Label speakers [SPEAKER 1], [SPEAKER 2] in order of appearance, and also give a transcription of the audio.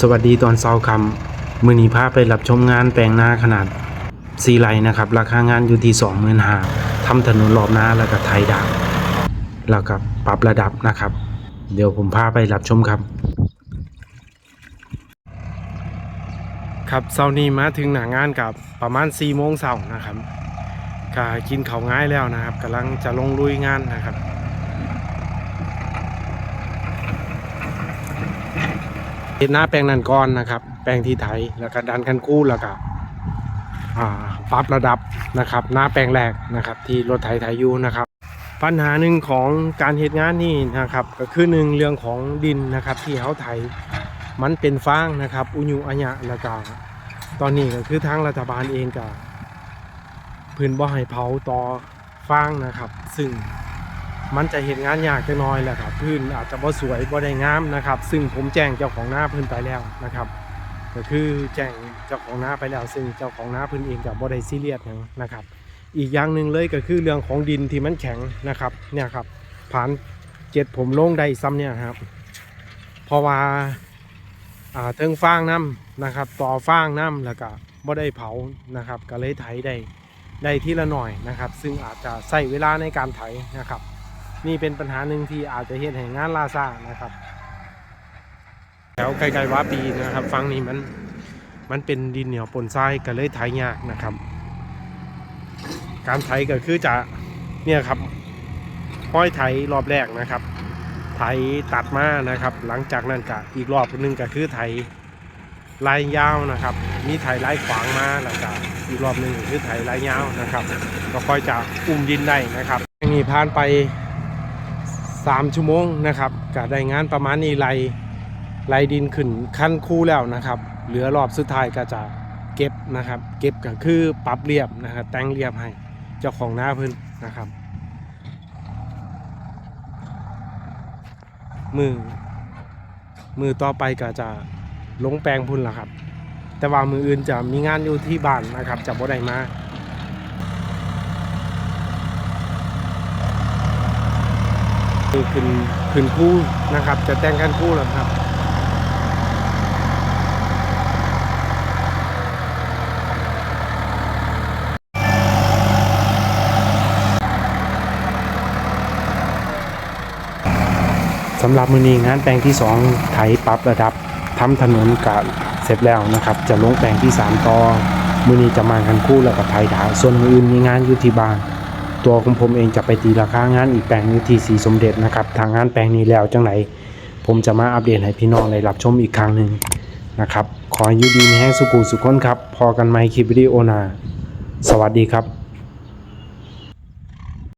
[SPEAKER 1] สวัสดีตอนเช้าคำมือนีพาไปรับชมงานแปลงนาขนาดซีไรนะครับ ราคางานอยู่ที่สองหมื่นหาทำถนนรอบนาแล้วก็ไทยดาวแล้วก็ปรับระดับนะครับ เดี๋ยวผมพาไปรับชมครับ ครับเช้านี้มาถึงหนางานกับประมาณ4ี่โมงเช้านะครับก็กินข้าวง่ายแล้วนะครับกำลังจะลงลุยงานนะครับ เห็นหน้าแปลงนันกอนนะครับ แปลงที่ไถแล้วก็ดันคันคู่แล้วก็ปรับระดับนะครับ หน้าแปลงแรกนะครับที่รถไถไถอยู่นะครับ ปัญหาหนึ่งของการเหตุงานนี่นะครับ ก็คือหนึ่งเรื่องของดินนะครับที่เขาไถมันเป็นฟางนะครับ อุญุอัญะแล้วก็ตอนนี้ก็คือทางรัฐบาลเองก็พื้นบ่ให้เผาต่อฟางนะครับ ซึ่ง มันจะเห็นงานยากจักหน้อยแหละครับพื้นอาจจะบ่สวยบ่ได้งามนะครับ ซึ่งผมแจ้งเจ้าของหน้าพื้นไปแล้วนะครับก็คือแจ้งเจ้าของหน้าไปแล้ว ซึ่งเจ้าของหน้าพื้นเองกับบ่ได้ซีเรียสนะครับ อีกอย่างหนึ่งเลยก็คือเรื่องของดินที่มันแข็งนะครับเนี่ยครับผ่านเจ็ดผมลงได้ซ้ำเนี่ยครับเพราะว่าอ่าเทิงฟางน้ำนะครับ ต่อฟางน้ำแล้วก็บ่ได้เผานะครับ ก็เลยไถได้ได้ทีละหน่อยนะครับ ซึ่งอาจจะใช้เวลาในการไถนะครับ นี่เป็นปัญหาหนึ่งที่อาจจะเห็นให้งงานลาซานะครับแถวไกลๆว่าปีนะครับฟังนี้มันมันเป็นดินเหนียวปนทรายก็เลยไถยากนะครับ การไถก็คือจะเนี่ยครับห้อยไถรอบแรกนะครับ ไถตัดมานะครับ หลังจากนั้นก็อีกรอบหนึงก็คือไถลายยาวนะครับ มีไถลายขวางมาแล้วก็อีกรอบหนึ่งคือไถลายยาวนะครับ ก็ค่อยจะอุ้มดินได้นะครับอย่างนี้ผ่านไป 3 ชั่วโมงนะครับก็ได้งานประมาณนี้ไล่ไล่ดินขึ้นขั้นคู่แล้วนะครับ เหลือรอบสุดท้ายก็จะเก็บนะครับ เก็บก็คือปรับเรียบนะครับแต่งเรียบให้เจ้าของหน้าพิ่นนะครับ มือมือต่อไปก็จะลงแปลงพุ่นละครับ แต่ว่ามืออื่นจะมีงานอยู่ที่บ้านนะครับจะบ่ได้มา คือขึ้นขึ้นคู่นะครับ จะแต่งกันคู่แล้วครับสำหรับมือนี้งานแปลงที่ 2 ไถปรับระดับทำถนนกะเสร็จแล้วนะครับ จะลงแปลงที่ 3 ต่อมือนี้จะมากันคู่แล้วกับไถดาส่วนมืออื่นมีงานอยู่ที่บ้าน ตัวของผมเองจะไปตีราคางานอีกแปลงนึงที่สีสมเด็จนะครับ ทางงานแปลงนี้แล้วจังไหน ผมจะมาอัปเดตให้พี่น้องได้รับชมอีกครั้งหนึ่งนะครับ ขอให้อยูดีในแห้งสุกูสุขคนครับ พอกันไหมคลิปวิดีโอนา สวัสดีครับ